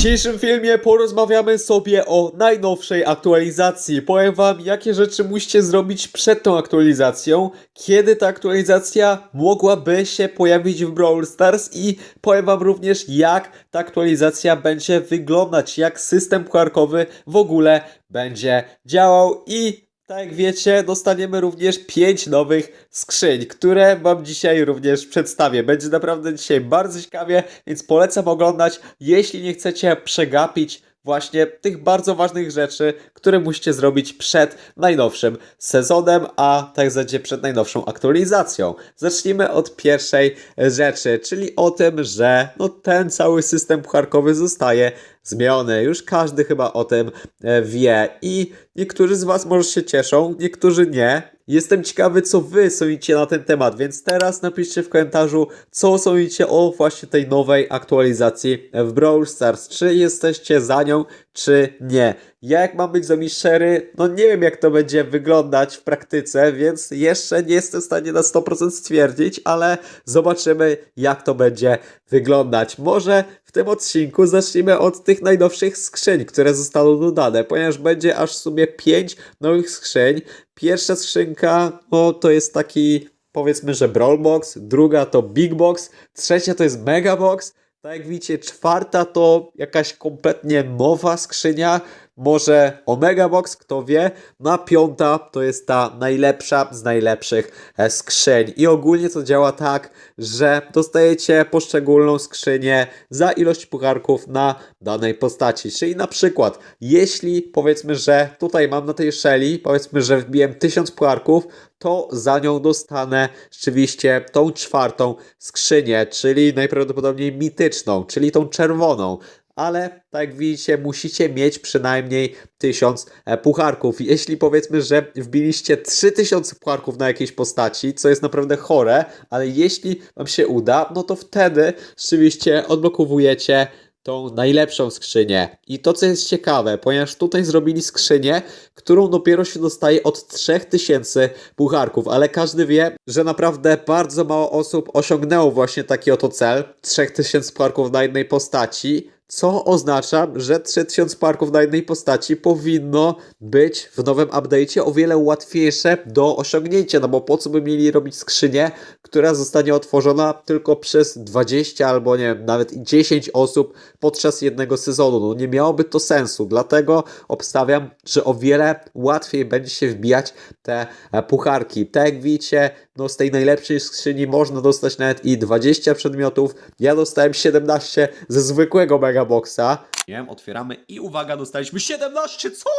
dzisiejszym filmie porozmawiamy sobie o najnowszej aktualizacji. Powiem wam, jakie rzeczy musicie zrobić przed tą aktualizacją, kiedy ta aktualizacja mogłaby się pojawić w Brawl Stars i powiem wam również, jak ta aktualizacja będzie wyglądać, jak system pucharkowy w ogóle będzie działał i tak jak wiecie, dostaniemy również 5 nowych skrzyń, które Wam dzisiaj również przedstawię. Będzie naprawdę dzisiaj bardzo ciekawie, więc polecam oglądać, jeśli nie chcecie przegapić właśnie tych bardzo ważnych rzeczy, które musicie zrobić przed najnowszym sezonem, a tak zasadzie przed najnowszą aktualizacją. Zacznijmy od pierwszej rzeczy, czyli o tym, że no, ten cały system pucharkowy zostaje zmieniony. Już każdy chyba o tym e, wie i niektórzy z Was może się cieszą, niektórzy nie. Jestem ciekawy, co Wy sądzicie na ten temat, więc teraz napiszcie w komentarzu, co sądzicie o właśnie tej nowej aktualizacji w Brawl Stars. Czy jesteście za nią, czy nie. Ja jak mam być z wami szczery, no nie wiem jak to będzie wyglądać w praktyce, więc jeszcze nie jestem w stanie na 100% stwierdzić, ale zobaczymy jak to będzie wyglądać. Może w tym odcinku zacznijmy od tych najnowszych skrzyń, które zostaną dodane, ponieważ będzie aż w sumie 5 nowych skrzyń. Pierwsza skrzynka, no to jest taki powiedzmy, że Brawl Box, druga to Big Box, trzecia to jest Mega Box, tak jak widzicie, czwarta to jakaś kompletnie nowa skrzynia, może Omega Box, kto wie. No a piąta to jest ta najlepsza z najlepszych e, skrzyń. I ogólnie to działa tak, że dostajecie poszczególną skrzynię za ilość pucharków na danej postaci. Czyli na przykład, jeśli powiedzmy, że tutaj mam na tej Shelly, powiedzmy, że wbiłem 1000 pucharków, to za nią dostanę rzeczywiście tą czwartą skrzynię, czyli najprawdopodobniej mityczną, czyli tą czerwoną ale tak jak widzicie, musicie mieć przynajmniej 1000 e, pucharków. Jeśli powiedzmy, że wbiliście 3000 pucharków na jakiejś postaci, co jest naprawdę chore, ale jeśli Wam się uda, no to wtedy rzeczywiście odblokowujecie tą najlepszą skrzynię. I to, co jest ciekawe, ponieważ tutaj zrobili skrzynię, którą dopiero się dostaje od 3000 pucharków, ale każdy wie, że naprawdę bardzo mało osób osiągnęło właśnie taki oto cel 3000 pucharków na jednej postaci. Co oznacza, że 3000 parków na jednej postaci powinno być w nowym update'cie o wiele łatwiejsze do osiągnięcia, no bo po co by mieli robić skrzynię, która zostanie otworzona tylko przez 20 albo nie wiem, nawet i 10 osób podczas jednego sezonu. No nie miałoby to sensu, dlatego obstawiam, że o wiele łatwiej będzie się wbijać te e, pucharki. Tak jak widzicie, no z tej najlepszej skrzyni można dostać nawet i 20 przedmiotów. Ja dostałem 17 ze zwykłego Megaboxa. Nie wiem, otwieramy i uwaga, dostaliśmy 17, co?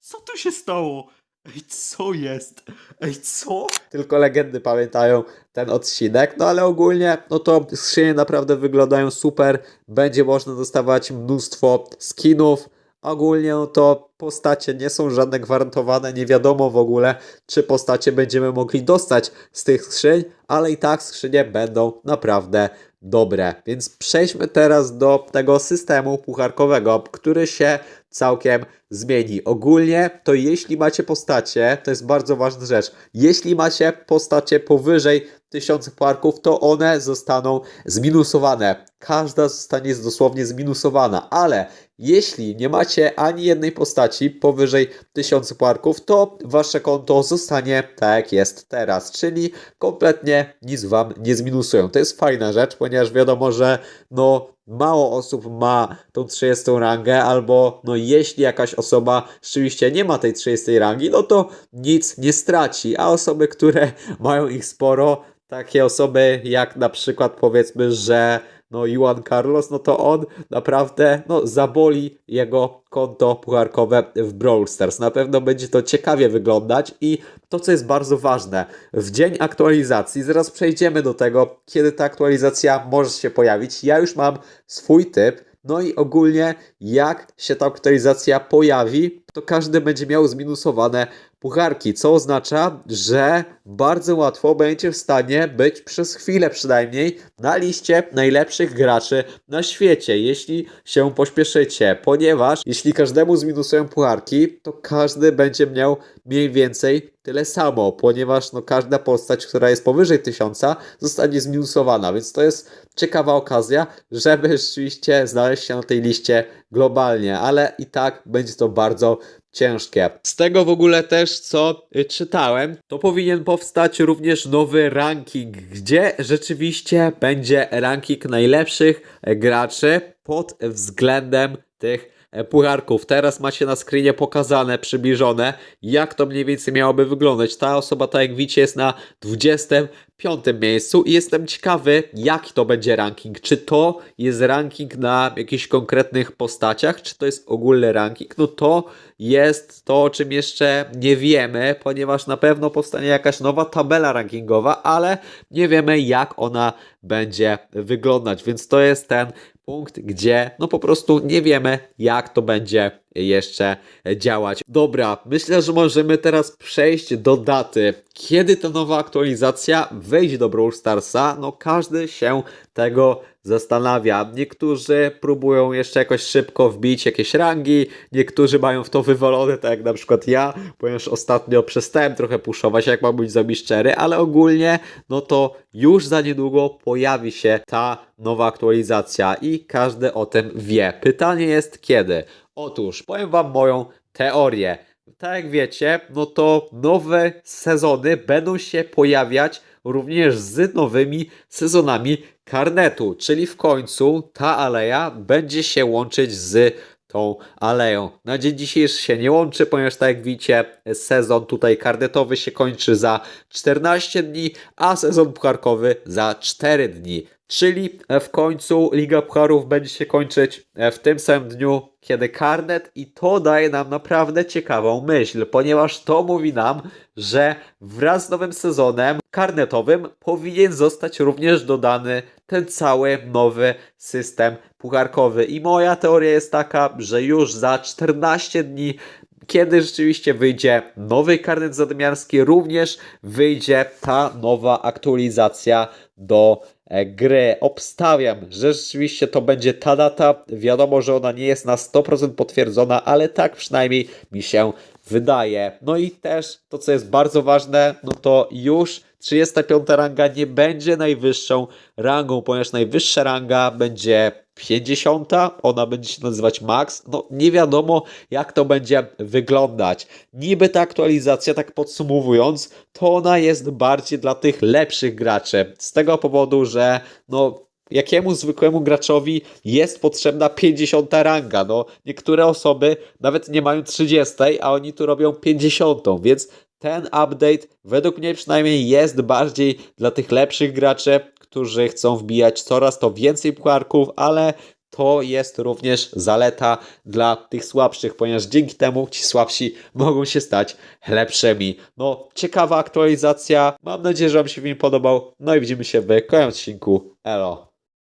Co tu się stało? Ej, co jest? Ej, co? Tylko legendy pamiętają ten odcinek, no ale ogólnie, no to skrzynie naprawdę wyglądają super. Będzie można dostawać mnóstwo skinów. Ogólnie no to postacie nie są żadne gwarantowane, nie wiadomo w ogóle, czy postacie będziemy mogli dostać z tych skrzyń, ale i tak skrzynie będą naprawdę dobre. Więc przejdźmy teraz do tego systemu pucharkowego, który się całkiem zmieni. Ogólnie to jeśli macie postacie, to jest bardzo ważna rzecz, jeśli macie postacie powyżej 1000 pucharków, to one zostaną zminusowane. Każda zostanie dosłownie zminusowana, ale jeśli nie macie ani jednej postaci powyżej 1000 pucharków, to wasze konto zostanie tak jak jest teraz, czyli kompletnie nic wam nie zminusują. To jest fajna rzecz, ponieważ wiadomo, że no mało osób ma tą 30 rangę, albo no jeśli jakaś osoba rzeczywiście nie ma tej 30 rangi, no to nic nie straci, a osoby, które mają ich sporo, takie osoby jak na przykład powiedzmy, że no Juan Carlos, no to on naprawdę no, zaboli jego konto pucharkowe w Brawl Stars. Na pewno będzie to ciekawie wyglądać i to, co jest bardzo ważne, w dzień aktualizacji, zaraz przejdziemy do tego, kiedy ta aktualizacja może się pojawić. Ja już mam swój typ, no i ogólnie jak się ta aktualizacja pojawi, to każdy będzie miał zminusowane pucharki, co oznacza, że bardzo łatwo będziecie w stanie być przez chwilę przynajmniej na liście najlepszych graczy na świecie, jeśli się pośpieszycie, ponieważ jeśli każdemu zminusują pucharki, to każdy będzie miał mniej więcej tyle samo, ponieważ no, każda postać, która jest powyżej tysiąca, zostanie zminusowana, więc to jest ciekawa okazja, żeby rzeczywiście znaleźć się na tej liście globalnie, ale i tak będzie to bardzo ciężkie. Z tego w ogóle też, co y, czytałem, to powinien powstać również nowy ranking, gdzie rzeczywiście będzie ranking najlepszych graczy pod względem tych pucharków. Teraz macie na screenie pokazane, przybliżone, jak to mniej więcej miałoby wyglądać. Ta osoba, tak jak widzicie, jest na 25 miejscu i jestem ciekawy, jaki to będzie ranking. Czy to jest ranking na jakichś konkretnych postaciach, czy to jest ogólny ranking? No to jest to, o czym jeszcze nie wiemy, ponieważ na pewno powstanie jakaś nowa tabela rankingowa, ale nie wiemy, jak ona będzie wyglądać, więc to jest ten punkt, gdzie no po prostu nie wiemy, jak to będzie jeszcze działać. Dobra, myślę, że możemy teraz przejść do daty. Kiedy ta nowa aktualizacja wejdzie do Brawl Starsa? No każdy się tego zastanawia. Niektórzy próbują jeszcze jakoś szybko wbić jakieś rangi, niektórzy mają w to wywalone, tak jak na przykład ja, ponieważ ostatnio przestałem trochę puszować, jak mam być z szczery, ale ogólnie no to już za niedługo pojawi się ta nowa aktualizacja i każdy o tym wie. Pytanie jest kiedy? Otóż powiem Wam moją teorię. Tak jak wiecie, no to nowe sezony będą się pojawiać również z nowymi sezonami karnetu, czyli w końcu ta aleja będzie się łączyć z tą aleją. Na dzień dzisiejszy się nie łączy, ponieważ tak jak widzicie, sezon tutaj karnetowy się kończy za 14 dni, a sezon pucharkowy za 4 dni. Czyli w końcu Liga Pucharów będzie się kończyć w tym samym dniu, kiedy karnet i to daje nam naprawdę ciekawą myśl, ponieważ to mówi nam, że wraz z nowym sezonem karnetowym powinien zostać również dodany ten cały nowy system pucharkowy. I moja teoria jest taka, że już za 14 dni kiedy rzeczywiście wyjdzie nowy karnet zadymiarski, również wyjdzie ta nowa aktualizacja do e, gry. Obstawiam, że rzeczywiście to będzie ta data. Wiadomo, że ona nie jest na 100% potwierdzona, ale tak przynajmniej mi się wydaje. No i też to, co jest bardzo ważne, no to już 35 ranga nie będzie najwyższą rangą, ponieważ najwyższa ranga będzie 50, ona będzie się nazywać Max. No nie wiadomo, jak to będzie wyglądać. Niby ta aktualizacja, tak podsumowując, to ona jest bardziej dla tych lepszych graczy. Z tego powodu, że no jakiemu zwykłemu graczowi jest potrzebna 50 ranga. No, niektóre osoby nawet nie mają 30, a oni tu robią 50, więc ten update według mnie przynajmniej jest bardziej dla tych lepszych graczy, którzy chcą wbijać coraz to więcej pucharków, ale to jest również zaleta dla tych słabszych, ponieważ dzięki temu ci słabsi mogą się stać lepszymi. No, ciekawa aktualizacja. Mam nadzieję, że Wam się film podobał. No i widzimy się w kolejnym odcinku. Elo.